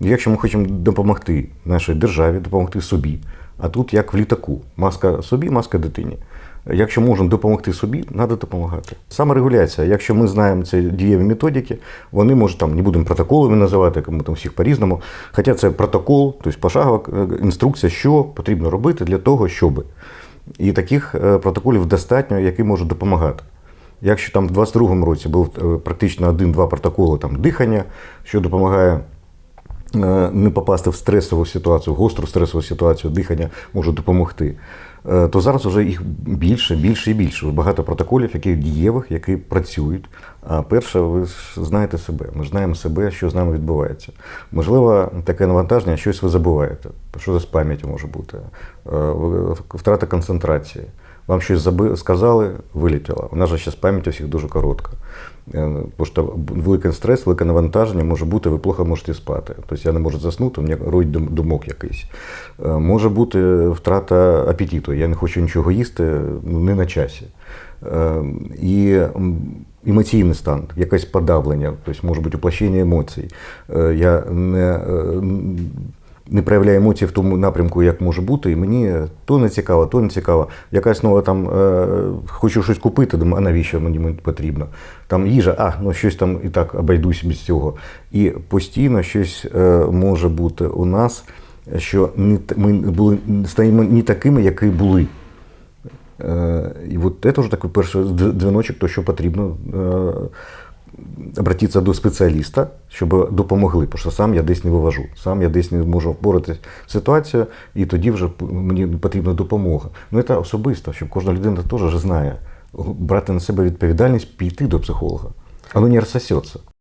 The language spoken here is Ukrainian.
Якщо ми хочемо допомогти нашій державі, допомогти собі, а тут як в літаку, маска собі, маска дитині. Якщо можемо допомогти собі, треба допомагати. Саморегуляція. Якщо ми знаємо ці дієві методики, вони можуть там не будемо протоколами називати, кому там всіх по-різному. Хоча це протокол, тобто пошагова е, інструкція, що потрібно робити для того, щоб. І таких е, протоколів достатньо, які можуть допомагати. Якщо там в 22-му році був е, практично один-два протоколи там, дихання, що допомагає не попасти в стресову ситуацію, в гостру стресову ситуацію, дихання може допомогти, е, то зараз вже їх більше, більше і більше. Багато протоколів, які дієвих, які працюють. А перше, ви ж знаєте себе. Ми знаємо себе, що з нами відбувається. Можливо, таке навантаження, щось ви забуваєте. Що з пам'яттю може бути? Е, Втрата концентрації. Вам щось сказали, вилетіло. У нас же зараз пам'ять у всіх дуже коротка. Е, Бо що великий стрес, велике навантаження може бути, ви плохо можете спати. Тобто я не можу заснути, у мене роють дум- думок якийсь. Е, Може бути втрата апетиту. Я не хочу нічого їсти, ну, не на часі. Е, І емоційний стан, якесь подавлення, тобто може бути уплощення емоцій. Е, Я не, е, не проявляю емоції в тому напрямку, як може бути, і мені то не цікаво, то не цікаво. Якась нова там е, хочу щось купити, думаю, а навіщо мені потрібно? Там їжа, а ну щось там і так обійдусь без цього. І постійно щось е, може бути у нас, що не, ми були стаємо не такими, які були. Е, І от це вже такий перший дзвіночок, то що потрібно е, обратитися до спеціаліста, щоб допомогли, тому що сам я десь не вивожу, сам я десь не можу впоратися з ситуацією, і тоді вже мені потрібна допомога. Ну це особисто, щоб кожна людина теж знає, брати на себе відповідальність, піти до психолога. Воно не розсосеться.